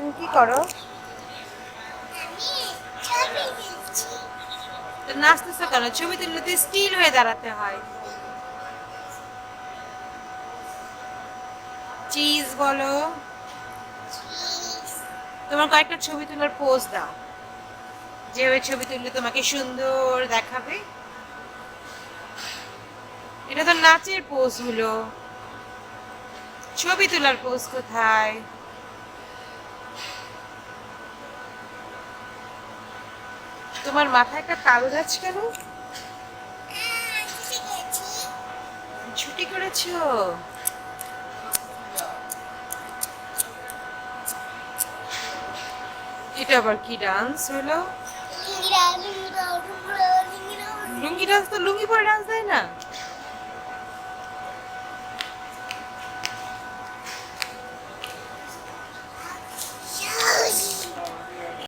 তুমি কি করো? নাচতেছো কেন? ছবি তুললে তো স্টিল হয়ে দাঁড়াতে হয়। চিজ বলো। তোমার কয়েকটা ছবি তোলার পোজ দাও। যেভাবে ছবি তুললে তোমাকে সুন্দর দেখাবে। এটা তো নাচের পোজ হলো। ছবি তোলার পোজ কোথায়? তোমার মাথায় একটা কালো গাছ কেন? ছুটি করেছ? এটা আবার কি ডান্স হলো? লুঙ্গি ডান্স তো লুঙ্গি পরে ডান্স দেয় না?